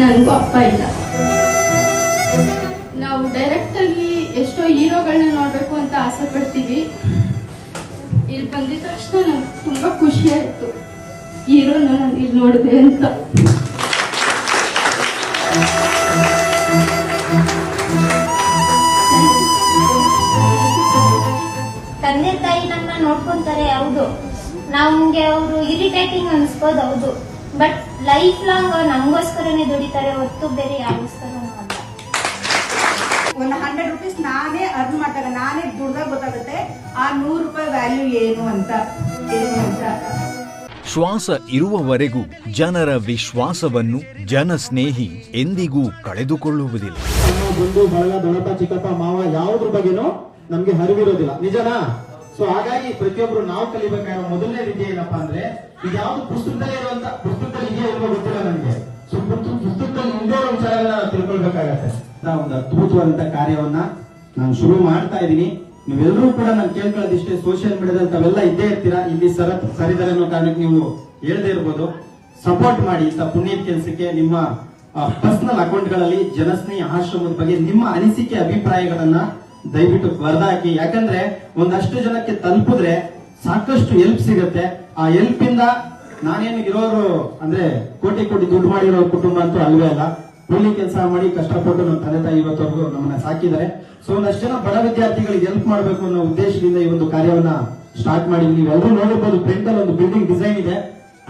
ನನಗೂ ಅಪ್ಪ ಇಲ್ಲ. ನಾವು ಡೈರೆಕ್ಟ್ ಆಗಿ ಎಷ್ಟೋ ಹೀರೋಗಳನ್ನ ನೋಡ್ಬೇಕು ಅಂತ ಆಸೆ ಪಡ್ತೀವಿ. ಇಲ್ಲಿ ಬಂದಿದ ತಕ್ಷಣ ನಂಗೆ ತುಂಬಾ ಖುಷಿ ಆಯ್ತು. ಹೀರೋನ ನಾನು ಇಲ್ಲಿ ನೋಡಿದೆ ಅಂತ. ತಂದೆ ತಾಯಿ ನಮ್ಮ ನೋಡ್ಕೊಂತಾರೆ, ಹೌದು. ನಮ್ಗೆ ಅವರು ಇರಿಟೇಟಿಂಗ್ ಅನ್ಸ್ಬೋದು, ಹೌದು. ಬಟ್ ಲೈಫ್ ಲಾಂಗ್ ನಮಗೋಸ್ಕರನೇ ದುಡಿತಾರೆ ಹೊತ್ತು ಬೇರೆ ಯಾರಿಗೋಸ್ಕರನೂ ಅಲ್ಲ. ಒಂದು ಹಂಡ್ರೆಡ್ ರುಪೀಸ್ ನಾನೇ ಅರ್ನ್ ಮಾಡ್ತಾರೆ ನಾನೇ ದುಡ್ದಾಗ ಗೊತ್ತಾಗುತ್ತೆ ಆ ನೂರು ರೂಪಾಯಿ ವ್ಯಾಲ್ಯೂ ಏನು ಅಂತ. ಏನು ಅಂತ. ಶ್ವಾಸ ಇರುವವರೆಗೂ ಜನರ ವಿಶ್ವಾಸವನ್ನು ಜನಸ್ನೇಹಿ ಎಂದಿಗೂ ಕಳೆದುಕೊಳ್ಳುವುದಿಲ್ಲ. ನಮ್ಮ ಬಂಧು ಬಳಗ ದೊಡ್ಡಪ್ಪ ಚಿಕ್ಕಪ್ಪ ಮಾವ ಯಾವುದ್ರ ಬಗ್ಗೆನೂ ನಮ್ಗೆ ಹರಿವಿರೋದಿಲ್ಲ. ನಿಜನಾ? ಸೊ ಹಾಗಾಗಿ ಪ್ರತಿಯೊಬ್ರು ನಾವು ಕಲಿಬೇಕಾಗಿರೋ ಮೊದಲನೇ ವಿದ್ಯೆ ಏನಪ್ಪಾ ಅಂದ್ರೆ ಇದು ಯಾವ್ದು ಪುಸ್ತಕದಲ್ಲಿ ಇರುವಂತ ಪುಸ್ತಕದಲ್ಲಿ ಒಂದು ಅದ್ಭುತವಾದಂತ ಕಾರ್ಯವನ್ನ ನಾನು ಶುರು ಮಾಡ್ತಾ ಇದ್ದೀನಿ. ನೀವೆಲ್ಲರೂ ಕೂಡ ನಾನು ಕೇಳ್ಕೊಳ್ಳೋದಿಷ್ಟೇ ಸೋಷಿಯಲ್ ಮೀಡಿಯಾದಲ್ಲಿ ತಾವೆಲ್ಲ ಇದ್ದೇ ಇರ್ತೀರಾ? ಇಲ್ಲಿ ಸರ ಸರಿದಾರೆ ಅನ್ನೋ ಕಾರಣಕ್ಕೆ ನೀವು ಹೇಳದೇ ಇರ್ಬೋದು. ಸಪೋರ್ಟ್ ಮಾಡಿ ಇಂಥ ಪುಣ್ಯದ ಕೆಲಸಕ್ಕೆ ನಿಮ್ಮ ಪರ್ಸನಲ್ ಅಕೌಂಟ್ಗಳಲ್ಲಿ ಜನಸ್ನೇಹಿ ಆಶ್ರಮದ ಬಗ್ಗೆ ನಿಮ್ಮ ಅನಿಸಿಕೆ, ಅಭಿಪ್ರಾಯಗಳನ್ನ ದಯವಿಟ್ಟು ಬರ್ದಾಕಿ. ಯಾಕಂದ್ರೆ ಒಂದಷ್ಟು ಜನಕ್ಕೆ ತಲುಪಿದ್ರೆ ಸಾಕಷ್ಟು ಹೆಲ್ಪ್ ಸಿಗುತ್ತೆ. ಆ ಹೆಲ್ಪ್ ಇಂದ ನಾನೇನು ಇರೋರು ಅಂದ್ರೆ ಕೋಟಿ ಕೋಟಿ ದುಡ್ಡು ಮಾಡಿರೋ ಕುಟುಂಬ ಅಂತೂ ಅಲ್ವೇ ಅಲ್ಲ. ಕೂಲಿ ಕೆಲಸ ಮಾಡಿ ಕಷ್ಟಪಟ್ಟು ನಮ್ಮ ತಂದೆ ತಾಯಿ ಇವತ್ತವರೆಗೂ ನಮ್ಮನ್ನ ಸಾಕಿದ್ದಾರೆ. ಸೊ ಒಂದಷ್ಟು ಜನ ಬಡ ವಿದ್ಯಾರ್ಥಿಗಳಿಗೆ ಹೆಲ್ಪ್ ಮಾಡಬೇಕು ಅನ್ನೋ ಉದ್ದೇಶದಿಂದ ಈ ಒಂದು ಕಾರ್ಯವನ್ನ ಸ್ಟಾರ್ಟ್ ಮಾಡಿದ್ವಿ. ನೀವೆಲ್ಲರೂ ನೋಡಿರ್ಬೋದು ಪ್ರಿಂಟ್ ಅಲ್ಲಿ ಒಂದು ಬಿಲ್ಡಿಂಗ್ ಡಿಸೈನ್ ಇದೆ.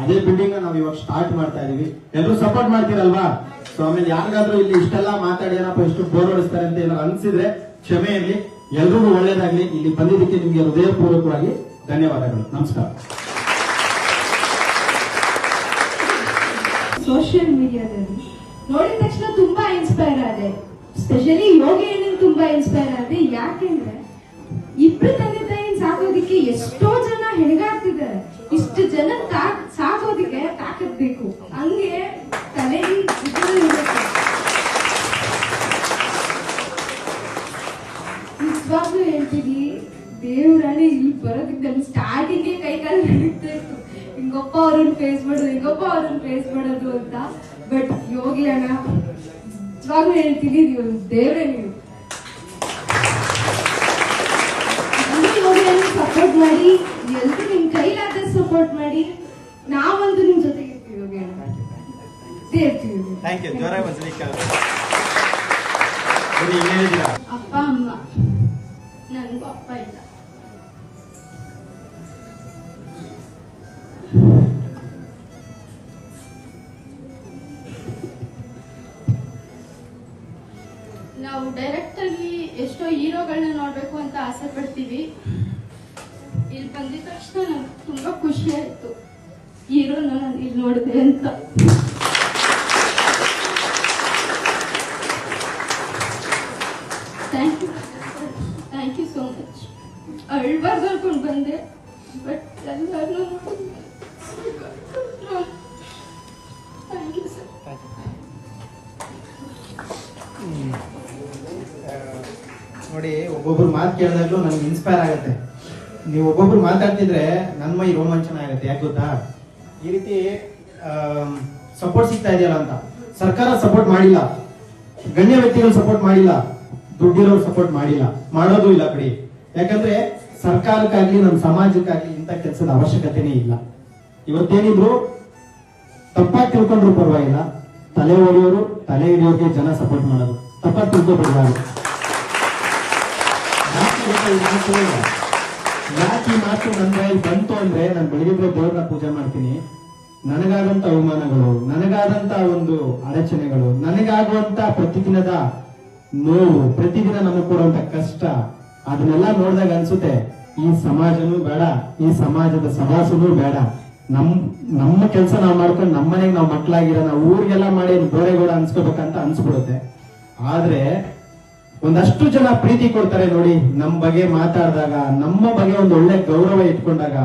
ಅದೇ ಬಿಲ್ಡಿಂಗ್ ನಾವು ಇವಾಗ ಸ್ಟಾರ್ಟ್ ಮಾಡ್ತಾ ಇದೀವಿ. ಎಲ್ಲರೂ ಸಪೋರ್ಟ್ ಮಾಡ್ತೀರಲ್ವಾ? ಸೊ ಆಮೇಲೆ ಯಾರಿಗಾದ್ರೂ ಇಲ್ಲಿ ಇಷ್ಟೆಲ್ಲ ಮಾತಾಡಿ, ಏನಪ್ಪ ಎಷ್ಟು ಬೋರ್ ಅಂತ ಏನಾದ್ರು ಅನ್ಸಿದ್ರೆ ಕ್ಷಮೆಯಲ್ಲಿ ಎಲ್ರಿಗೂ ಒಳ್ಳೇದಾಗ್ಲಿ. ಇಲ್ಲಿ ಬಂದಿದ್ದಕ್ಕೆ ನಿಮಗೆ ಹೃದಯಪೂರ್ವಕವಾಗಿ ಧನ್ಯವಾದಗಳು. ನಮಸ್ಕಾರ. ಸೋಷಿಯಲ್ ಮೀಡಿಯಾದಲ್ಲಿ ನೋಡಿದ ತಕ್ಷಣ ತುಂಬಾ ಇನ್ಸ್ಪೈರ್ ಆದೆ. ಸ್ಪೆಷಲಿ ಯೋಗಿ ತುಂಬಾ ಇನ್ಸ್ಪೈರ್ ಆದೆ. ಯಾಕೆಂದ್ರೆ ಇಬ್ರು ತಂದೆ ತಾಯಿನ ಸಾಕೋದಿಕ್ಕೆ ಎಷ್ಟೋ ಜನ ಹೆಣಗಾಡ್ತಿದ್ದಾರೆ ಇಷ್ಟು ಜನ ಸಾಕೋದಿಕ್ಕೆ ತಾಕತ್ ಬೇಕು. ಹಂಗೆ ತಲೆ. ನಿಜವಾಗ್ಲೂ ಹೇಳ್ತೀನಿ, ದೇವ್ರಾಣಿ ಇಲ್ಲಿ ಬರೋದಕ್ಕೆ ಸ್ಟಾರ್ಟಿಂಗ್ ಕೈ ಕಾಲು ನಡೀತಾ ಇತ್ತು. ಹಿಂಗೊಪ್ಪ ಅವ್ರನ್ನ ಫೇಸ್ ಮಾಡೋದು ಹಿಂಗೊಪ್ಪ ಅವ್ರನ್ನ ಫೇಸ್ ಮಾಡೋದು ಅಂತ. ಬಟ್ ಯೋಗಿ ಅಣ್ಣ ನಿಜವಾಗ್ಲೂ ಹೇಳ್ತೀನಿ ನೀವು ದೇವ್ರೇ ನೀವು. ಸಪೋರ್ಟ್ ಮಾಡಿ ಎಲ್ರು ನಿಮ್ ಕೈಲಾದ ಸಪೋರ್ಟ್ ಮಾಡಿ ನಾವಂತೂ ನಿಮ್ ಜೊತೆಗೆ ಇರ್ತೀವಿ ಯೋಗಿ ಅಣ್ಣ. ಅಪ್ಪ ಅಮ್ಮ ನನಗೂ ಅಪ್ಪ ಇಲ್ಲ. ಹೀರೋಗಳನ್ನ ನೋಡ್ಬೇಕು ಅಂತ ಆಸೆ ಪಡ್ತೀವಿ. ಇಲ್ಲಿ ಬಂದಿದ ತಕ್ಷಣ ನಂಗೆ ತುಂಬಾ ಖುಷಿ ಆಯ್ತು. ಹೀರೋನ ನಾನು ಇಲ್ಲಿ ನೋಡಿದೆ ಅಂತ. Thank you thank you so much ಅಳ್ಬಾರ್ದು ಅನ್ಕೊಂಡು ಬಂದೆ ಬಟ್ ಎಲ್ಲರೂ ಥ್ಯಾಂಕ್ ಯು ಸರ್ ನೋಡಿ, ಒಬ್ಬೊಬ್ರು ಮಾತು ಕೇಳಿದಾಗ್ಲೂ ನನಗೆ ಇನ್ಸ್ಪೈರ್ ಆಗುತ್ತೆ. ನೀವು ಒಬ್ಬೊಬ್ರು ಮಾತಾಡ್ತಿದ್ರೆ ನನ್ನ ಮೈ ರೋಮಾಂಚನ ಆಗುತ್ತೆ, ಯಾಕೆ ಗೊತ್ತಾ? ಈ ರೀತಿ ಸಪೋರ್ಟ್ ಸಿಗ್ತಾ ಇದೆಯಲ್ಲ ಅಂತ. ಸರ್ಕಾರ ಸಪೋರ್ಟ್ ಮಾಡಿಲ್ಲ. ಗಣ್ಯ ವ್ಯಕ್ತಿಗಳು ಸಪೋರ್ಟ್ ಮಾಡಿಲ್ಲ. ದುಡ್ಡಿರೋರು ಸಪೋರ್ಟ್ ಮಾಡಿಲ್ಲ. ಮಾಡೋದು ಇಲ್ಲ ಕಡೆ. ಯಾಕಂದ್ರೆ ಸರ್ಕಾರಕ್ಕಾಗ್ಲಿ ನಮ್ಮ ಸಮಾಜಕ್ಕಾಗ್ಲಿ ಇಂಥ ಕೆಲಸದ ಅವಶ್ಯಕತೆನೇ ಇಲ್ಲ. ಇವತ್ತೇನಿದ್ರು, ತಪ್ಪಾಗಿ ತಿಳ್ಕೊಂಡ್ರು ಪರವಾಗಿಲ್ಲ. ತಲೆ ಒಡೆಯೋರು, ತಲೆ ಹಿಡಿಯೋರಿಗೆ ಜನ ಸಪೋರ್ಟ್ ಮಾಡೋದು. ತಪ್ಪಾಗಿ ತಿಳ್ಕೊಬಾರ್ದು ಯಾಕೆ ಮಾತು ನನ್ನ ಬಾಯಲ್ಲಿ ಬಂತು ಅಂದ್ರೆ ನಾನು ಬೆಳಿಗ್ಗೆ ದೇವ್ರನ್ನ ಪೂಜೆ ಮಾಡ್ತೀನಿ. ನನಗಾದಂತ ಅವಮಾನಗಳು, ನನಗಾದಂತ ಒಂದು ಅಡಚಣೆಗಳು, ನನಗಾಗುವಂತ ಪ್ರತಿದಿನದ ನೋವು, ಪ್ರತಿದಿನ ನಮಗ್ ಕೊಡುವಂತ ಕಷ್ಟ, ಅದನ್ನೆಲ್ಲ ನೋಡಿದಾಗ ಅನ್ಸುತ್ತೆ, ಈ ಸಮಾಜನೂ ಬೇಡ, ಈ ಸಮಾಜದ ಸಮಾಸನೂ ಬೇಡ. ನಮ್, ನಮ್ಮ ಕೆಲಸ ನಾವು ಮಾಡ್ಕೊಂಡು ನಮ್ಮನೆಗೆ ನಾವು ಮಕ್ಕಳಾಗಿರೋ ನಾವು ಊರಿಗೆಲ್ಲ ಮಾಡಿ ಬೋರೆಗೋಡ ಅನ್ಸ್ಕೋಬೇಕಂತ ಅನ್ಸ್ಬಿಡುತ್ತೆ. ಆದ್ರೆ ಒಂದಷ್ಟು ಜನ ಪ್ರೀತಿ ಕೊಡ್ತಾರೆ ನೋಡಿ, ನಮ್ ಬಗ್ಗೆ ಮಾತಾಡಿದಾಗ, ನಮ್ಮ ಬಗ್ಗೆ ಒಂದು ಒಳ್ಳೆ ಗೌರವ ಇಟ್ಕೊಂಡಾಗ,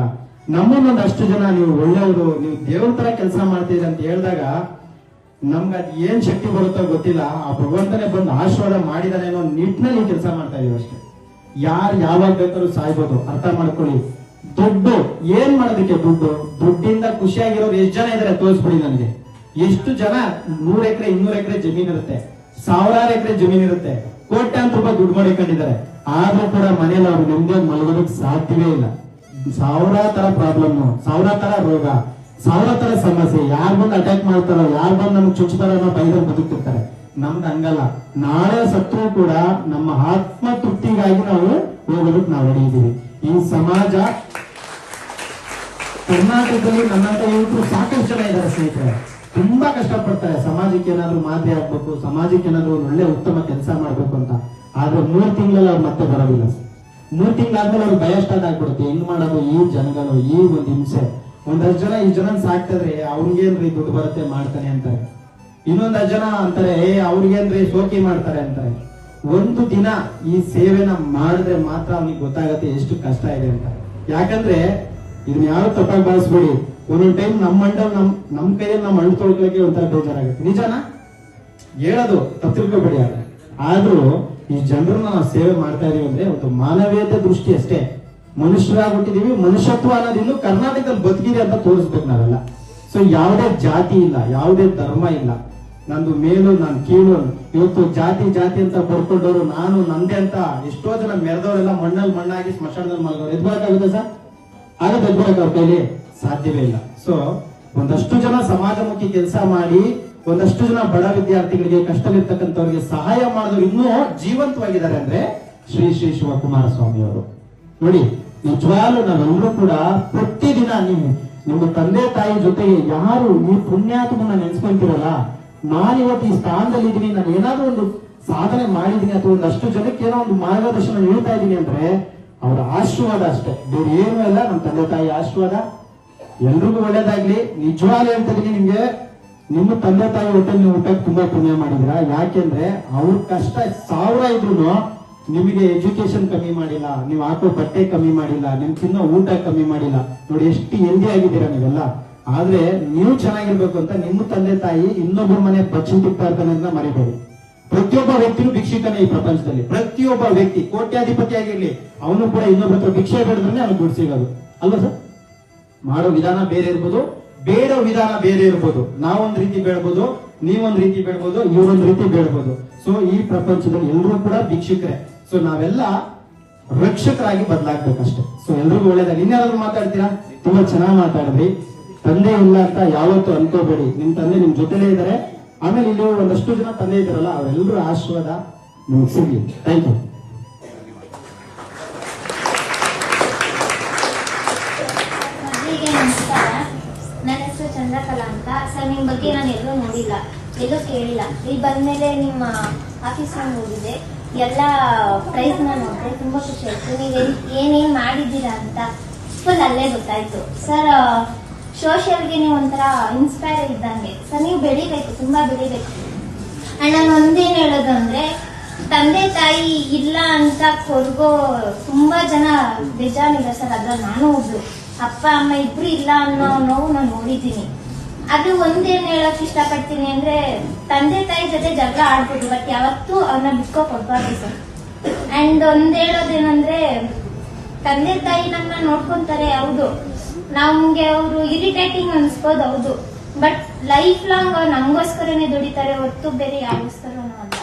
ನಮ್ಮನ್ನೊಂದಷ್ಟು ಜನ ನೀವು ಒಳ್ಳೆಯವರು, ನೀವು ದೇವ್ರ ತರ ಕೆಲಸ ಮಾಡ್ತೀರಿ ಅಂತ ಹೇಳಿದಾಗ, ನಮ್ಗೆ ಅದ್ ಏನ್ ಶಕ್ತಿ ಬರುತ್ತೋ ಗೊತ್ತಿಲ್ಲ. ಆ ಭಗವಂತನೇ ಬಂದು ಆಶೀರ್ವಾದ ಮಾಡಿದಾನೆ ಅನ್ನೋ ನಿಟ್ಟಿನಲ್ಲಿ ಕೆಲಸ ಮಾಡ್ತಾ ಇದೀವಿ ಅಷ್ಟೇ. ಯಾರು ಯಾವಾಗ ಬೇಕಾದ್ರೂ ಸಾಯ್ಬೋದು. ಅರ್ಥ ಮಾಡ್ಕೊಳ್ಳಿ. ದುಡ್ಡು, ಏನ್ ಮಾಡೋದಕ್ಕೆ ದುಡ್ಡು? ದುಡ್ಡಿಂದ ಖುಷಿಯಾಗಿರೋರು ಎಷ್ಟು ಜನ ಇದಾರೆ ತೋರಿಸ್ಬಿಡಿ ನನಗೆ. ಎಷ್ಟು ಜನ ನೂರ್ ಎಕರೆ, ಇನ್ನೂರ್ ಎಕರೆ ಜಮೀನ್ ಇರುತ್ತೆ. ಸಾವಿರಾರು ಎಕರೆ ಜಮೀನ್ ಇರುತ್ತೆ. ಕೋಟ್ಯಾಂತರ ರೂಪಾಯಿ ದುಡ್ಡು ಮಾಡಿಕೊಂಡಿದ್ದಾರೆ. ಆದ್ರೂ ಕೂಡ ಮನೇಲಿ ಅವ್ರು ನೆಮ್ಮದಿ ಮಲಗೋದಕ್ಕೆ ಸಾಧ್ಯವೇ ಇಲ್ಲ. ಸಾವಿರ ತರ ಪ್ರಾಬ್ಲಮ್ ಸಾವಿರ ತರ ರೋಗ ಸಾವಿರ ತರ ಸಮಸ್ಯೆ. ಯಾರು ಬಂದು ಅಟ್ಯಾಕ್ ಮಾಡ್ತಾರೋ, ಯಾರು ಬಂದು ನಮ್ಗೆ ಚುಚ್ಚುತ್ತಾರೋ ಅನ್ನೋ ಭಯದಲ್ಲಿ ಬದುಕ್ತಿರ್ತಾರೆ. ನಮ್ದು ಹಂಗಲ್ಲ. ನಾಳೆ ಸತ್ರು ಕೂಡ ನಮ್ಮ ಆತ್ಮ ತೃಪ್ತಿಗಾಗಿ ನಾವು ಹೋಗೋದಕ್ಕೆ ನಾವು ನಡೆಯಿದ್ದೀವಿ ಈ ಸಮಾಜ ಕರ್ನಾಟಕದಲ್ಲಿ ನನ್ನಂತ ಯುವಕರು ಸಾಕಷ್ಟು ಜನ ಇದ್ದಾರೆ ಸ್ನೇಹಿತರೆ. ತುಂಬಾ ಕಷ್ಟಪಡ್ತಾರೆ. ಸಮಾಜಕ್ಕೆ ಏನಾದ್ರು ಮಾದರಿ ಆಗ್ಬೇಕು, ಸಮಾಜಕ್ಕೆ ಏನಾದ್ರು ಒಳ್ಳೆ ಉತ್ತಮ ಕೆಲಸ ಮಾಡ್ಬೇಕು ಅಂತ. ಆದ್ರೆ ಮೂರ್ ತಿಂಗಳಲ್ಲಿ ಅವ್ರು ಮತ್ತೆ ಬರೋದಿಲ್ಲ. ಮೂರ್ ತಿಂಗಳಾದ್ಮೇಲೆ ಅವ್ರು ಭಯ ಸ್ಟಾರ್ಟ್ ಆಗ್ಬಿಡುತ್ತೆ. ಹೆಂಗ್ ಮಾಡೋದು? ಈ ಜನಗಳು, ಈ ಒಂದು ಹಿಂಸೆ. ಒಂದಷ್ಟು ಜನ ಈ ಜನ ಸಾಕ್ತಿದ್ರೆ ಅವ್ರಿಗೇನ್ರಿ ದುಡ್ಡು ಬರುತ್ತೆ ಮಾಡ್ತಾನೆ ಅಂತಾರೆ. ಇನ್ನೊಂದಷ್ಟು ಜನ ಅಂತಾರೆ, ಏ, ಅವ್ರಿಗೇನ್ರಿ ಶೋಕಿ ಮಾಡ್ತಾರೆ ಅಂತಾರೆ. ಒಂದು ದಿನ ಈ ಸೇವೆನ ಮಾಡಿದ್ರೆ ಮಾತ್ರ ಅವ್ನಿಗೆ ಗೊತ್ತಾಗತ್ತೆ ಎಷ್ಟು ಕಷ್ಟ ಇದೆ ಅಂತ. ಯಾಕಂದ್ರೆ ಇದನ್ನ ಯಾರು ತಪ್ಪಾಗಿ ಬಳಸ್ಬೇಡಿ. ಒಂದೊಂದ್ ಟೈಮ್ ನಮ್ಮ ಮಂಡಲ್, ನಮ್ ನಮ್ ಕೈಯಲ್ಲಿ ನಮ್ಮ ಹಣ್ಣು ತೊಳ್ಕೊಳಕ್ಕೆ ಒಂಥರ ಬೇಜಾರಾಗುತ್ತೆ. ನಿಜಾನ? ಹೇಳೋದು ತಪ್ಪು ತಿಳ್ಕೊಬೇಡಿ ಆದ್ರೂ ಈ ಜನರನ್ನ ನಾವು ಸೇವೆ ಮಾಡ್ತಾ ಇದೀವಿ ಅಂದ್ರೆ ಒಂದು ಮಾನವೀಯತೆ ದೃಷ್ಟಿ ಅಷ್ಟೇ. ಮನುಷ್ಯರಾಗ್ಬಿಟ್ಟಿದೀವಿ, ಮನುಷ್ಯತ್ವ ಅನ್ನೋದು ಇನ್ನು ಕರ್ನಾಟಕದಲ್ಲಿ ಬದುಕಿದೆ ಅಂತ ತೋರಿಸ್ಬೇಕು ನಾವೆಲ್ಲ. ಸೊ ಯಾವುದೇ ಜಾತಿ ಇಲ್ಲ, ಯಾವುದೇ ಧರ್ಮ ಇಲ್ಲ. ನಂದು ಮೇಲು, ನಾನು ಕೀಳು. ಇವತ್ತು ಜಾತಿ ಜಾತಿ ಅಂತ ಬರ್ಕೊಂಡವರು ನಾನು, ನಂದೆ ಅಂತ ಎಷ್ಟೋ ಜನ ಮೆರೆದವರೆಲ್ಲ ಮಣ್ಣಲ್ಲಿ ಮಣ್ಣಾಗಿ, ಸ್ಮಶಾನದಲ್ಲಿ ಮಲಗೋರು. ಎದ್ಬಾಕಾಗುತ್ತೆ ಸರ್? ಆಗದ ಎದ್ಬಾಕ ಅವ್ರ ಕೈಲಿ ಸಾಧ್ಯವೇ ಇಲ್ಲ. ಸೊ ಒಂದಷ್ಟು ಜನ ಸಮಾಜಮುಖಿ ಕೆಲಸ ಮಾಡಿ, ಒಂದಷ್ಟು ಜನ ಬಡ ವಿದ್ಯಾರ್ಥಿಗಳಿಗೆ ಕಷ್ಟದಲ್ಲಿರ್ತಕ್ಕಂಥವ್ರಿಗೆ ಸಹಾಯ ಮಾಡಿದವರು ಇನ್ನೂ ಜೀವಂತವಾಗಿದ್ದಾರೆ ಅಂದ್ರೆ ಶ್ರೀ ಶ್ರೀ ಶಿವಕುಮಾರ ಸ್ವಾಮಿ ಅವರು ನೋಡಿ, ನಿಜವಾಗ್ಲೂ ನಾವೆಲ್ಲರೂ ಕೂಡ ಪ್ರತಿದಿನ ನೀವು ನಿಮ್ಮ ತಂದೆ ತಾಯಿ ಜೊತೆಗೆ ಯಾರು ಈ ಪುಣ್ಯಾತ್ಮನ ನೆನ್ಸ್ಕೊಂತೀರಲ್ಲ ನಾನಿವತ್ತು ಈ ಸ್ಥಾನದಲ್ಲಿ ಇದ್ದೀನಿ, ನಾನು ಏನಾದ್ರೂ ಒಂದು ಸಾಧನೆ ಮಾಡಿದೀನಿ ಅಥವಾ ಒಂದಷ್ಟು ಜನಕ್ಕೆ ಏನೋ ಒಂದು ಮಾರ್ಗದರ್ಶನ ನೀಡ್ತಾ ಇದ್ದೀನಿ ಅಂದ್ರೆ ಅವರ ಆಶೀರ್ವಾದ ಅಷ್ಟೇ. ಬೇರೆ ಏನೂ ಇಲ್ಲ ನಮ್ಮ ತಂದೆ ತಾಯಿ ಆಶೀರ್ವಾದ. ಎಲ್ರಿಗೂ ಒಳ್ಳೇದಾಗ್ಲಿ. ನಿಜವಾಗ್ಲೂ ಹೇಳ್ತಿದ್ದೀನಿ ನಿಮ್ಗೆ, ನಿಮ್ಮ ತಂದೆ ತಾಯಿ ಹೋಟೆಲ್ ನೀವು ಊಟಕ್ಕೆ ತುಂಬಾ ಪುಣ್ಯ ಮಾಡಿದ್ರ? ಯಾಕೆಂದ್ರೆ ಅವ್ರ ಕಷ್ಟ ಸಾವಿರ ಇದ್ರು ನಿಮಗೆ ಎಜುಕೇಶನ್ ಕಮ್ಮಿ ಮಾಡಿಲ್ಲ, ನೀವು ಹಾಕೋ ಬಟ್ಟೆ ಕಮ್ಮಿ ಮಾಡಿಲ್ಲ ನಿಮ್ ತಿನ್ನೋ ಊಟ ಕಮ್ಮಿ ಮಾಡಿಲ್ಲ. ನೋಡಿ, ಎಷ್ಟು ಹೆಲ್ದಿ ಆಗಿದ್ದೀರಾ ನೀವೆಲ್ಲ. ಆದ್ರೆ ನೀವು ಚೆನ್ನಾಗಿರ್ಬೇಕು ಅಂತ ನಿಮ್ಮ ತಂದೆ ತಾಯಿ ಇನ್ನೊಬ್ಬರ ಮನೆ ಬಚ್ಚಿ ತಿಕ್ತಾ ಇರ್ತಾನೆ ಅಂತ ಮರಿಬೇಡಿ. ಪ್ರತಿಯೊಬ್ಬ ವ್ಯಕ್ತಿನೂ ಭಿಕ್ಷಿತನೇ ಈ ಪ್ರಪಂಚದಲ್ಲಿ. ಪ್ರತಿಯೊಬ್ಬ ವ್ಯಕ್ತಿ ಕೋಟ್ಯಾಧಿಪತಿ ಆಗಿರ್ಲಿ ಅವನು ಕೂಡ ಇನ್ನೊಬ್ಬರ ಹತ್ರ ಭಿಕ್ಷೆ ಬೇಡದ್ರೆ ಅವ್ನು ದುಡ್ಡು ಸಿಗೋದು. ಅಲ್ವಾ ಸರ್? ಮಾಡೋ ವಿಧಾನ ಬೇರೆ ಇರ್ಬೋದು, ಬೇಡೋ ವಿಧಾನ ಬೇರೆ ಇರ್ಬೋದು. ನಾವೊಂದ್ ರೀತಿ ಬೇಡ್ಬೋದು, ನೀವೊಂದ್ ರೀತಿ ಬೇಡ್ಬೋದು, ಇವ್ರೊಂದ್ ರೀತಿ ಬೇಡ್ಬೋದು. ಸೊ ಈ ಪ್ರಪಂಚದಲ್ಲಿ ಎಲ್ಲರೂ ಕೂಡ ಭಿಕ್ಷುಕರೇ. ಸೊ ನಾವೆಲ್ಲ ರಕ್ಷಕರಾಗಿ ಬದಲಾಗ್ಬೇಕಷ್ಟೇ. ಸೊ ಎಲ್ರಿಗೂ ಒಳ್ಳೇದಾಗ ಇನ್ಯಾರಾದ್ರೂ ಮಾತಾಡ್ತೀರಾ? ತುಂಬಾ ಚೆನ್ನಾಗಿ ಮಾತಾಡಿದ್ರಿ. ತಂದೆ ಇಲ್ಲ ಅಂತ ಯಾವತ್ತೂ ಅನ್ಕೋಬೇಡಿ. ನಿಮ್ ತಂದೆ ನಿಮ್ ಜೊತೆಲೇ ಇದ್ದಾರೆ ಆಮೇಲೆ ಇಲ್ಲಿ ಒಂದಷ್ಟು ಜನ ತಂದೆ ಇದ್ದಾರಲ್ಲ, ಅವರೆಲ್ಲರೂ ಆಶೀರ್ವಾದ ನಿಮ್ಗೆ ಸಿಗ್ಲಿ. ಥ್ಯಾಂಕ್ ಯು ನನ್ನ ಹೆಸರು ಚಂದ್ರಕಲಾ ಅಂತ. ಕೇಳಿಲ್ಲ. ಇಲ್ಲಿ ನಿಮ್ಮ ಎಲ್ಲ ಪ್ರೈಸ್ನ ನೋಡಿದೆ. ತುಂಬ ಖುಷಿ ಆಯ್ತು. ನೀವು ಏನೇನ್ ಮಾಡಿದ್ದೀರಾ ಅಂತ. ಫುಲ್ ಅಲ್ಲೇ ಗೊತ್ತಾಯ್ತು. ಸರ್ ಸೋಷಿಯಲ್ಗೆ ನೀವು ಒಂಥರ ಇನ್ಸ್ಪೈರ್ ಇದ್ದಂಗೆ. ಸರ್ ನೀವು ಬೆಳಿಬೇಕು, ತುಂಬ ಬೆಳಿಬೇಕು. ಅಂಡ್ ನಾನು ಒಂದೇನು ಹೇಳೋದಂದ್ರೆ, ತಂದೆ ತಾಯಿ ಇಲ್ಲ ಅಂತ ಕೊರ್ಗೋ ತುಂಬಾ ಜನ ಬೇಜಾನಿಲ್ಲ ಸರ್. ಅದ್ರಲ್ಲಿ ನಾನು ಒಬ್ರು ಅಪ್ಪ, ಅಮ್ಮ ಇಬ್ರು ಇಲ್ಲ ಅನ್ನೋ ನೋವು ನಾನು ನೋಡಿದ್ದೀನಿ. ಅದು ಒಂದೇನು ಹೇಳಕ್ ಇಷ್ಟಪಡ್ತೀನಿ ಅಂದ್ರೆ, ತಂದೆ ತಾಯಿ ಜೊತೆ ಜಗಳ ಆಡ್ಬೋದು, ಬಟ್ ಯಾವತ್ತೂ ಅವ್ರನ್ನ ಬಿಟ್ಕೋ ಕೊಡ್ಬಾರ್ದು ಸರ್. ಅಂಡ್ ಒಂದ್ ಹೇಳೋದೇನಂದ್ರೆ, ತಂದೆ ತಾಯಿ ನಮ್ಮ ನೋಡ್ಕೊಂತಾರೆ, ಹೌದು. ನಮ್ಗೆ ಅವರು ಇರಿಟೇಟಿಂಗ್ ಅನ್ಸ್ಬೋದು, ಹೌದು. ಬಟ್ ಲೈಫ್ ಲಾಂಗ್ ಅವ್ರು ನಮಗೋಸ್ಕರನೇ ದುಡಿತಾರೆ ಹೊತ್ತು ಬೇರೆ ಯಾರಿಗೋಸ್ಕರನೂ ಅಲ್ಲ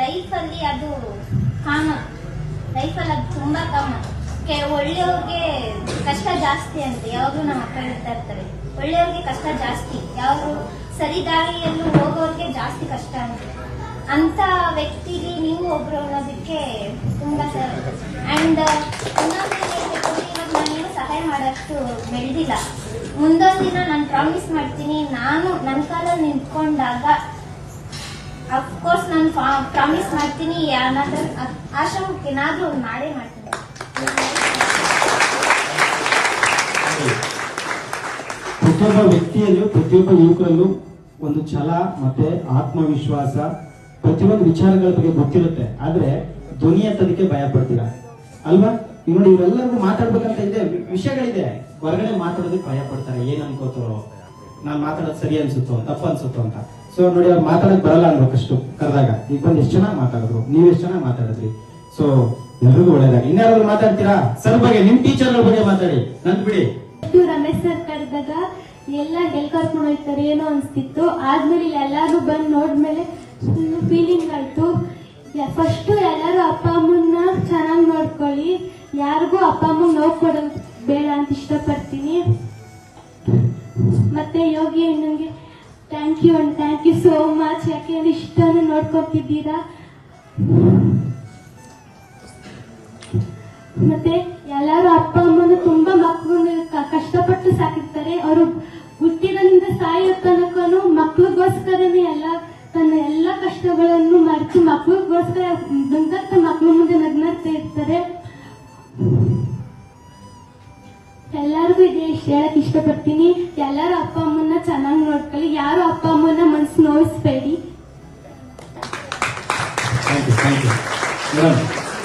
ಲೈಫಲ್ಲಿ ಅದು ಕಾಮನ್ ಲೈಫಲ್ಲಿ ಅದು ತುಂಬಾ ಕಾಮನ್ ಒಳ್ಳೆಯವ್ರಿಗೆ ಕಷ್ಟ ಜಾಸ್ತಿ ಅಂತ. ಯಾವಾಗಲೂ ನಮ್ಮ ಅಪ್ಪ ಹೇಳ್ತಾ ಇರ್ತಾರೆ. ಒಳ್ಳೆಯವ್ರಿಗೆ ಕಷ್ಟ ಜಾಸ್ತಿ. ಯಾರು ಸರಿ ದಾರಿಯಲ್ಲೂ ಹೋಗೋರ್ಗೆ ಜಾಸ್ತಿ ಕಷ್ಟ ಅಂತ. ಅಂತ ವ್ಯಕ್ತಿಗೆ ನೀವು ಒಬ್ರು ಅನ್ನೋದಕ್ಕೆ ತುಂಬಾ ಸರ್ ಅಂಡ್ ನಾನೇನು ಸಹಾಯ ಮಾಡಷ್ಟು ಬೆಳೆದಿಲ್ಲ. ಮುಂದೊಂದು ದಿನ ನಾನು ಪ್ರಾಮಿಸ್ ಮಾಡ್ತೀನಿ, ನಾನು ನನ್ನ ಕಾಲಲ್ಲಿ ನಿಂತ್ಕೊಂಡಾಗ ಅಫ್ಕೋರ್ಸ್ ನಾನು ಪ್ರಾಮಿಸ್ ಮಾಡ್ತೀನಿ ಅನ್ನೋದ್ರ ಆಶ್ರಮಕ್ಕೆ ಏನಾದರೂ ಒಂದು ಮಾಡೇ ಮಾಡ್ತೀನಿ. ಪ್ರತಿಯೊಬ್ಬ ವ್ಯಕ್ತಿಯಲ್ಲೂ, ಪ್ರತಿಯೊಬ್ಬ ಯುವಕರಲ್ಲೂ ಒಂದು ಛಲ, ಮತ್ತೆ ಆತ್ಮವಿಶ್ವಾಸ ಪ್ರತಿಯೊಂದು ವಿಚಾರಗಳ ಬಗ್ಗೆ ಗೊತ್ತಿರುತ್ತೆ. ಆದ್ರೆ ಧ್ವನಿ ಅಂತದಕ್ಕೆ ಭಯ ಪಡ್ತೀರಾ? ಅಲ್ವಾ? ನೋಡಿ ಇವರೆಲ್ಲರಿಗೂ ಮಾತಾಡ್ಬೇಕಂತ ಇದೆ ವಿಷಯಗಳಿದೆ. ಹೊರಗಡೆ ಮಾತಾಡೋದಕ್ಕೆ ಭಯ ಪಡ್ತಾರೆ. ಏನ್ ಅನ್ಕೋತಾರೋ ನಾನ್ ಮಾತಾಡೋದು ಸರಿ ಅನ್ಸುತ್ತೋ ತಪ್ಪು ಅನ್ಸುತ್ತೋ ಅಂತ. ಸೊ ನೋಡಿ ಅವ್ರು ಮಾತಾಡಕ್ ಬರಲ್ಲ ಅನ್ಬೇಕಷ್ಟು ಕರೆದಾಗ. ಈಗ ಬಂದು ಎಷ್ಟು ಚೆನ್ನಾಗಿ ಮಾತಾಡಿದ್ರು? ನೀವ್ ಎಷ್ಟು ಚೆನ್ನಾಗಿ ಮಾತಾಡಿದ್ರಿ? ಸೊ ಎಲ್ರಿಗೂ ಒಳ್ಳೇದಾಗ ಇನ್ಯಾರಾದ್ರೂ ಮಾತಾಡ್ತೀರಾ? ಸರ್ ಬಗ್ಗೆ, ನಿಮ್ ಟೀಚರ್ ಬಗ್ಗೆ ಮಾತಾಡಿ. ನನ್ ಬಿಡಿ. ರಮೇಶ್ ಸರ್ ಕರೆದಾಗ ಎಲ್ಲ ಎಲ್ಲಿ ಕರ್ಕೊಂಡು ಹೋಗ್ತಾರೆ ಏನೋ ಅನಿಸ್ತಿತ್ತು. ಆದ್ಮೇಲೆ ಎಲ್ಲಾರು ಬಂದು ನೋಡ್ಮೇಲೆ ಫೀಲಿಂಗ್ ಆಯ್ತು. ಫಸ್ಟ್ ಎಲ್ಲರೂ ಅಪ್ಪ ಅಮ್ಮನ್ನ ಚೆನ್ನಾಗಿ ನೋಡ್ಕೊಳ್ಳಿ. ಯಾರಿಗೂ ಅಪ್ಪ ಅಮ್ಮ ನೋವು ಕೊಡೋದು ಬೇಡ ಅಂತ ಇಷ್ಟಪಡ್ತೀನಿ. ಮತ್ತೆ Yogi ಅಣ್ಣಂಗೆ thank you and thank you so much ಯಾಕೆಂದ್ರೆ ಇಷ್ಟನ್ನು ನೋಡ್ಕೊತಿದ್ದೀರಾ? ಮತ್ತೆ, ಎಲ್ಲರೂ ಅಪ್ಪ ಅಮ್ಮನ ತುಂಬಾ ಮಕ್ಕಳನ್ನ ಕ- ಕಷ್ಟಪಟ್ಟು ಸಾಕಿರ್ತಾರೆ. ಅವರು ಹುಟ್ಟಿದಿಂದ ಸಾಯೋ ತನಕನು ಮಕ್ಳಿಗೋಸ್ಕರನೇ ಎಲ್ಲ ತನ್ನ ಎಲ್ಲ ಕಷ್ಟಗಳನ್ನು ಮರೆತು ಮಕ್ಳಿಗೋಸ್ಕರ ಬಂದಂತ ಮಕ್ಳ ಮುಂದೆ ನಗ್ನಗ್ತಾ ಇರ್ತಾರೆ. ಎಲ್ಲರಿಗೂ ಇದೆ ಇಷ್ಟ ಹೇಳಕ್ ಇಷ್ಟಪಡ್ತೀನಿ. ಎಲ್ಲರೂ ಅಪ್ಪ ಅಮ್ಮನ್ನ ಚೆನ್ನಾಗಿ ನೋಡ್ಕೊಳ್ಳಿ. ಯಾರು ಅಪ್ಪ ಅಮ್ಮನ ಮನ್ಸು ನೋಯಿಸ್ಬೇಡಿ thank you thank you madam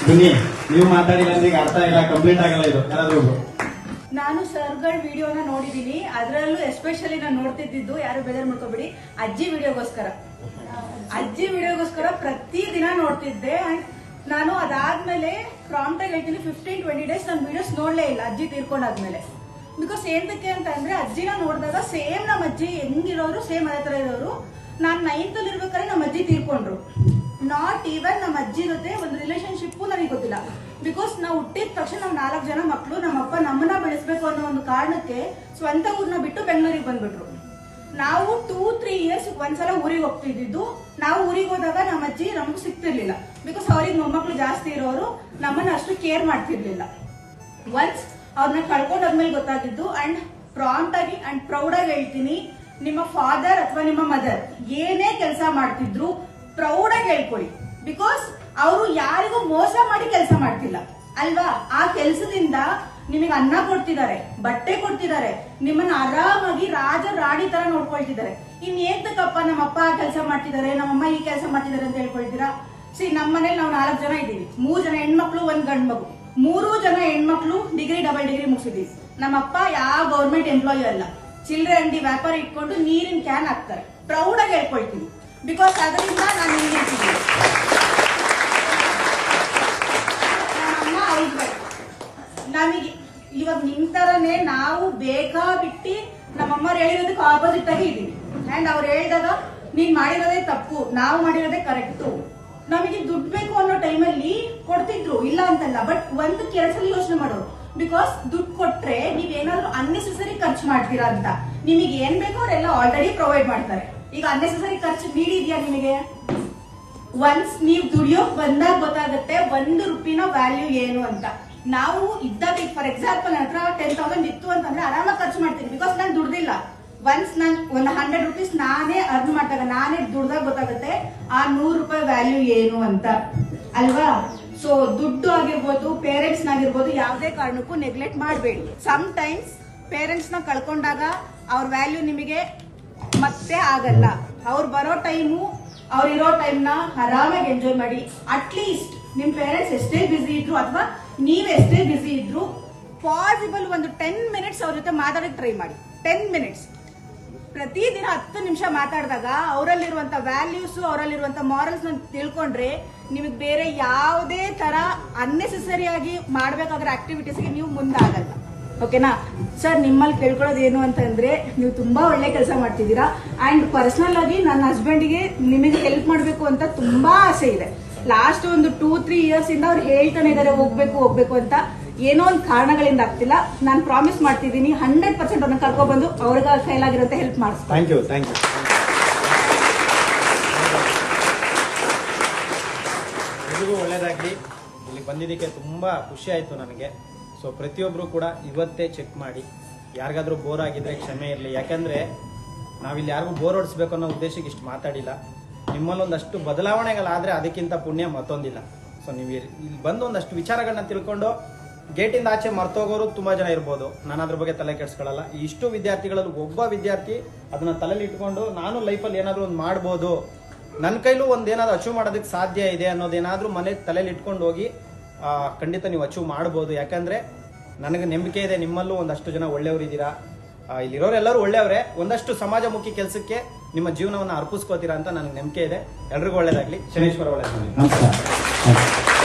ಬನ್ನಿ. ನೀವು ಮಾತಾಡಿಲ್ಲ ಅರ್ಥ ಇಲ್ಲ ಕಂಪ್ಲೀಟ್ ಆಗಲ್ಲ ಇದು. ಯಾರಾದ್ರೂ ನಾನು ಸರ್ಗಳ ವಿಡಿಯೋನ ನೋಡಿದೀನಿ. ಅದರಲ್ಲೂ ಎಸ್ಪೆಷಲಿ ನಾನು ನೋಡ್ತಿದ್ದು ಯಾರು ಬೇಜಾರು ಮಾಡ್ಕೋಬೇಡಿ, ಅಜ್ಜಿ ವಿಡಿಯೋಗೋಸ್ಕರ. ಅಜ್ಜಿ ವಿಡಿಯೋಗೋಸ್ಕರ ಪ್ರತಿ ದಿನ ನೋಡ್ತಿದ್ದೆ ಅಂಡ್ ನಾನು ಅದಾದ್ಮೇಲೆ ಪ್ರಾಂಪ್ಟ್ ಆಗಿ ಹೇಳ್ತೀನಿ ಫಿಫ್ಟೀನ್ ಟ್ವೆಂಟಿ ಡೇಸ್ ನಾನು ವಿಡಿಯೋಸ್ ನೋಡಲೇ ಇಲ್ಲ, ಅಜ್ಜಿ ತೀರ್ಕೊಂಡಾದ್ಮೇಲೆ. ಬಿಕಾಸ್ ಏನಕ್ಕೆ ಅಂತ ಅಂದ್ರೆ, ಅಜ್ಜಿನ ನೋಡಿದಾಗ ಸೇಮ್ ನಮ್ಮ ಅಜ್ಜಿ ಹೆಂಗಿರೋರು ಸೇಮ್ ಅದೇ ತರ ಇರೋರು. ನಾನು ನೈನ್ತ್ ಅಲ್ಲಿ ಇರ್ಬೇಕಾದ್ರೆ ನಮ್ಮ ಅಜ್ಜಿ ತೀರ್ಕೊಂಡ್ರು. ನಾಟ್ ಈವನ್ ನಮ್ಮ ಅಜ್ಜಿ ಜೊತೆ ಒಂದು ರಿಲೇಶನ್ಶಿಪ್ ನನಗೆ ಗೊತ್ತಿಲ್ಲ. ಬಿಕಾಸ್ ನಾವು ಹುಟ್ಟಿದ ತಕ್ಷಣ ನಾವು ನಾಲ್ಕು ಜನ ಮಕ್ಕಳು ನಮ್ಮಪ್ಪ ನಮ್ಮನ್ನ ಬೆಳೆಸ್ಬೇಕು ಅನ್ನೋ ಒಂದು ಕಾರಣಕ್ಕೆ ಸ್ವಂತ ಊರ್ನ ಬಿಟ್ಟು ಬೆಂಗಳೂರಿಗೆ ಬಂದ್ಬಿಟ್ರು. ನಾವು ಟೂ ತ್ರೀ ಇಯರ್ಸ್ ಒಂದ್ಸಲ ಊರಿಗೆ ಹೋಗ್ತಿದ್ದು ನಾವು ಊರಿಗೆ ಹೋದಾಗ ನಮ್ಮ ಅಜ್ಜಿ ನಮಗೂ ಸಿಗ್ತಿರ್ಲಿಲ್ಲ. ಬಿಕಾಸ್ ಅವ್ರಿಗೆ ಮೊಮ್ಮಕ್ಳು ಜಾಸ್ತಿ ಇರೋರು, ನಮ್ಮನ್ನ ಅಷ್ಟು ಕೇರ್ ಮಾಡ್ತಿರ್ಲಿಲ್ಲ. ಒನ್ಸ್ ಅವ್ರನ್ನ ಕಳ್ಕೊಂಡಾದ್ಮೇಲೆ ಗೊತ್ತಾಗಿದ್ದು ಅಂಡ್ ಪ್ರಾಂಟ್ ಆಗಿ ಅಂಡ್ ಪ್ರೌಡ್ ಆಗಿ ಹೇಳ್ತೀನಿ, ನಿಮ್ಮ ಫಾದರ್ ಅಥವಾ ನಿಮ್ಮ ಮದರ್ ಏನೇ ಕೆಲಸ ಮಾಡ್ತಿದ್ರು ಪ್ರೌಡ್ ಆಗಿ ಹೇಳ್ಕೊಳ್ಳಿ ಬಿಕಾಸ್ ಅವರು ಯಾರಿಗೂ ಮೋಸ ಮಾಡಿ ಕೆಲಸ ಮಾಡ್ತಿಲ್ಲ. ಅಲ್ವಾ? ಆ ಕೆಲಸದಿಂದ ನಿಮಗೆ ಅನ್ನ ಕೊಡ್ತಿದ್ದಾರೆ, ಬಟ್ಟೆ ಕೊಡ್ತಿದ್ದಾರೆ, ನಿಮ್ಮನ್ನ ಆರಾಮಾಗಿ ರಾಜ ರಾಣಿ ತರ ನೋಡ್ಕೊಳ್ತಿದ್ದಾರೆ. ಇನ್ ಏತಕ್ಕಪ್ಪ ನಮ್ಮಪ್ಪ ಕೆಲಸ ಮಾಡ್ತಿದ್ದಾರೆ, ನಮ್ಮಮ್ಮ ಈ ಕೆಲಸ ಮಾಡ್ತಿದ್ದಾರೆ ಅಂತ ಹೇಳ್ಕೊಳ್ತೀರಾ? ಸಿ ನಮ್ಮ ಮನೇಲಿ ನಾವು ನಾಲ್ಕು ಜನ ಇದ್ದೀವಿ. ಮೂರ್ ಜನ ಹೆಣ್ಮಕ್ಳು, ಒಂದ್ ಗಂಡ್ ಮಗು ಮೂರು ಜನ ಹೆಣ್ಮಕ್ಳು ಡಿಗ್ರಿ ಡಬಲ್ ಡಿಗ್ರಿ ಮುಗಿಸಿದೀವಿ ನಮ್ಮಪ್ಪ ಯಾವ ಗೌರ್ಮೆಂಟ್ ಎಂಪ್ಲಾಯಿ ಅಲ್ಲ. ಚಿಲ್ಲರೆ ಅಂಗಡಿ ವ್ಯಾಪಾರ ಇಟ್ಕೊಂಡು ನೀರಿನ ಕ್ಯಾನ್ ಹಾಕ್ತಾರೆ. ಪ್ರೌಡ್ ಆಗಿ ಹೇಳ್ಕೊಳ್ತೀನಿ. ಬಿಕಾಸ್ ಅದರಿಂದ ನಾನು ಇಲ್ಲಿ ನಿಂತಿದ್ದೀನಿ ನಮ್ಮಮ್ಮ ಹೌಸ್ ವೈಫ್ ನಮಗೆ ಇವಾಗ ನಿಮ್ ತರನೇ ನಾವು ಬೇಕಾ ಬಿಟ್ಟಿ ನಮ್ಮಮ್ಮರು ಹೇಳಿರೋದಕ್ಕೆ ಆಪೋಸಿಟ್ ಆಗಿ ಇದೀವಿ ಅಂಡ್ ಅವ್ರು ಹೇಳಿದಾಗ ನೀನ್ ಮಾಡಿರೋದೇ ತಪ್ಪು, ನಾವು ಮಾಡಿರೋದೇ ಕರೆಕ್ಟು ನಮಗೆ ದುಡ್ಡು ಬೇಕು ಅನ್ನೋ ಟೈಮಲ್ಲಿ ಕೊಡ್ತಿದ್ರು, ಇಲ್ಲ ಅಂತಲ್ಲ ಬಟ್ ಒಂದು ಕೆಲಸದಲ್ಲಿ ಯೋಚನೆ ಮಾಡೋರು ಬಿಕಾಸ್ ದುಡ್ಡು ಕೊಟ್ರೆ ನೀವ್ ಏನಾದ್ರು ಅನ್ನೆಸೆಸರಿ ಖರ್ಚು ಮಾಡ್ತೀರಾ ಅಂತ. ನಿಮಗೆ ಏನ್ ಬೇಕೋ ಅವರೆಲ್ಲ ಆಲ್ರೆಡಿ ಪ್ರೊವೈಡ್ ಮಾಡ್ತಾರೆ. ಈಗ ಅನ್ನೆಸೆಸರಿ ಖರ್ಚು ನೀಡಿದ್ಯಾ ನಿಮಗೆ ಒನ್ಸ್ ನೀವು ದುಡಿಯೋಕ್ ಬಂದಾಗ ಗೊತ್ತಾಗುತ್ತೆ ಒಂದು ರುಪಿನ ವ್ಯಾಲ್ಯೂ ಏನು ಅಂತ. ನಾವು ಇದ್ದಾಗ ಫಾರ್ ಎಕ್ಸಾಂಪಲ್ ನನ್ನ ಹತ್ರ ಟೆನ್ ತೌಸಂಡ್ ಇತ್ತು ಅಂತಂದ್ರೆ ಆರಾಮಾಗಿ ಖರ್ಚು ಮಾಡ್ತೀನಿ. ಬಿಕಾಸ್ ನಾನು ದುಡ್ದಿಲ್ಲ. ಒನ್ಸ್ ನಾನು, ಒಂದು ಹಂಡ್ರೆಡ್ ರುಪೀಸ್ ನಾನೇ ಅರ್ನ್ ಮಾಡಿದಾಗ, ನಾನೇ ದುಡ್ದಾಗ ಗೊತ್ತಾಗುತ್ತೆ, ಆ ನೂರು ರೂಪಾಯಿ ವ್ಯಾಲ್ಯೂ ಏನು ಅಂತ. ಅಲ್ವಾ? ಸೊ ದುಡ್ಡು ಆಗಿರ್ಬೋದು ಪೇರೆಂಟ್ಸ್ ಆಗಿರ್ಬೋದು ಯಾವುದೇ ಕಾರಣಕ್ಕೂ ನೆಗ್ಲೆಕ್ಟ್ ಮಾಡಬೇಡಿ. ಸಮ್ ಟೈಮ್ಸ್ ಪೇರೆಂಟ್ಸ್ನ ಕಳ್ಕೊಂಡಾಗ ಅವ್ರ ವ್ಯಾಲ್ಯೂ ನಿಮಗೆ ಮತ್ತೆ ಆಗಲ್ಲ. ಅವ್ರು ಬರೋ ಟೈಮು, ಅವ್ರು ಇರೋ ಟೈಮ್ನ ಆರಾಮಾಗಿ ಎಂಜಾಯ್ ಮಾಡಿ. ಅಟ್ಲೀಸ್ಟ್ ನಿಮ್ಮ ಪೇರೆಂಟ್ಸ್ ಎಷ್ಟೇ ಬ್ಯುಸಿ ಇದ್ರು, ಅಥವಾ ನೀವ್ ಎಷ್ಟೇ ಬಿಸಿ ಇದ್ರು ಪಾಸಿಬಲ್ ಒಂದು ಟೆನ್ ಮಿನಿಟ್ಸ್ ಅವ್ರ ಜೊತೆ ಮಾತಾಡಕ್ಕೆ ಟ್ರೈ ಮಾಡಿ. ಟೆನ್ ಮಿನಿಟ್ಸ್ ಪ್ರತಿದಿನ ಹತ್ತು ನಿಮಿಷ ಮಾತಾಡಿದಾಗ ಅವರಲ್ಲಿರುವಂತ ವ್ಯಾಲ್ಯೂಸ್ ಅವರಲ್ಲಿರುವಂತ ಮಾರಲ್ಸ್ ತಿಳ್ಕೊಂಡ್ರೆ ನಿಮಗೆ ಬೇರೆ ಯಾವುದೇ ತರ ಅನ್ನೆಸೆಸರಿ ಆಗಿ ಮಾಡ್ಬೇಕಾಗಿರೋ ಆಕ್ಟಿವಿಟೀಸ್ಗೆ ನೀವು ಮುಂದಾಗಲ್ಲ. ಓಕೆನಾ ಸರ್ ನಿಮ್ಮಲ್ಲಿ ಕೇಳ್ಕೊಳ್ಳೋದು ಏನು ಅಂತಂದ್ರೆ ನೀವು ತುಂಬಾ ಒಳ್ಳೆ ಕೆಲಸ ಮಾಡ್ತಿದ್ದೀರಾ. ಅಂಡ್ ಪರ್ಸನಲ್ ಆಗಿ ನನ್ನ ಹಸ್ಬೆಂಡ್ಗೆ ನಿಮಗೆ ಹೆಲ್ಪ್ ಮಾಡಬೇಕು ಅಂತ ತುಂಬಾ ಆಸೆ ಇದೆ. ಲಾಸ್ಟ್ ಒಂದು ಟೂ ತ್ರೀ ಇಯರ್ಸ್ ಇಂದ ಅವ್ರು ಹೇಳ್ತಾನೆ ಇದಾರೆ ಹೋಗ್ಬೇಕು ಹೋಗ್ಬೇಕು ಅಂತ. ಏನೋ ಒಂದು ಕಾರಣಗಳಿಂದ ಆಗ್ತಿಲ್ಲ. ನಾನು ಪ್ರಾಮಿಸ್ ಮಾಡ್ತಿದ್ದೀನಿ ಹಂಡ್ರೆಡ್ ಪರ್ಸೆಂಟ್ ಅವ್ರನ್ನ ಕರ್ಕೊಬಂದು ಅವ್ರಿಗೆ ಕೈಲಾಗಿರುತ್ತೆ ಹೆಲ್ಪ್ ಮಾಡಿಸ್ತೀನಿ. ಥ್ಯಾಂಕ್ ಯು ಥ್ಯಾಂಕ್ ಯು ಎಲ್ರಿಗೂ ಒಳ್ಳೇದಾಗಲಿ. ಇಲ್ಲಿಗೆ ಬಂದಿದ್ದಕ್ಕೆ ತುಂಬ ಖುಷಿ ಆಯಿತು ನನಗೆ. ಸೊ ಪ್ರತಿಯೊಬ್ಬರು ಕೂಡ ಇವತ್ತೇ ಚೆಕ್ ಮಾಡಿ. ಯಾರಿಗಾದರೂ ಬೋರ್ ಆಗಿದ್ರೆ ಕ್ಷಮೆ ಇರಲಿ. ಯಾಕಂದರೆ ನಾವಿಲ್ಲಿ ಯಾರಿಗೂ ಬೋರ್ ಹೊಡಿಸ್ಬೇಕು ಅನ್ನೋ ಉದ್ದೇಶಕ್ಕೆ ಇಷ್ಟು ಮಾತಾಡಿಲ್ಲ. ನಿಮ್ಮಲ್ಲಿ ಒಂದಷ್ಟು ಬದಲಾವಣೆಗಳಾದರೆ ಅದಕ್ಕಿಂತ ಪುಣ್ಯ ಮತ್ತೊಂದಿಲ್ಲ. ಸೊ ನೀವು ಇಲ್ಲಿ ಬಂದು ಒಂದಷ್ಟು ವಿಚಾರಗಳನ್ನ ತಿಳ್ಕೊಂಡು ಗೇಟಿಂದ ಆಚೆ ಮರ್ತೋಗೋರು ತುಂಬ ಜನ ಇರ್ಬೋದು. ನಾನು ಅದ್ರ ಬಗ್ಗೆ ತಲೆ ಕೆಡಿಸ್ಕೊಳ್ಳಲ್ಲ ಇಷ್ಟು ವಿದ್ಯಾರ್ಥಿಗಳಲ್ಲಿ ಒಬ್ಬ ವಿದ್ಯಾರ್ಥಿ ಅದನ್ನ ತಲೆಯಲ್ಲಿ ಇಟ್ಕೊಂಡು ನಾನು ಲೈಫಲ್ಲಿ ಏನಾದರೂ ಒಂದು ಮಾಡ್ಬೋದು. ನನ್ನ ಕೈಲೂ ಒಂದು ಅಚೀವ್ ಮಾಡೋದಕ್ಕೆ ಸಾಧ್ಯ ಇದೆ ಅನ್ನೋದೇನಾದರೂ ಮನೆ ತಲೆಯಲ್ಲಿ ಇಟ್ಕೊಂಡು ಹೋಗಿ ಖಂಡಿತ ನೀವು ಅಚೀವ್ ಮಾಡ್ಬೋದು. ಯಾಕಂದರೆ ನನಗೆ ನಂಬಿಕೆ ಇದೆ ನಿಮ್ಮಲ್ಲೂ ಒಂದಷ್ಟು ಜನ ಒಳ್ಳೆಯವರಿದ್ದೀರಾ. ಇಲ್ಲಿರೋರೆಲ್ಲರೂ ಒಳ್ಳೆಯವರೇ. ಒಂದಷ್ಟು ಸಮಾಜಮುಖಿ ಕೆಲಸಕ್ಕೆ ನಿಮ್ಮ ಜೀವನವನ್ನು ಅರ್ಪಿಸ್ಕೋತೀರಾ ಅಂತ ನನಗೆ ನಂಬಿಕೆ ಇದೆ. ಎಲ್ರಿಗೂ ಒಳ್ಳೇದಾಗ್ಲಿ. ಶನೇಶ್ವರ ಒಳ್ಳೇದಾಗಲಿ.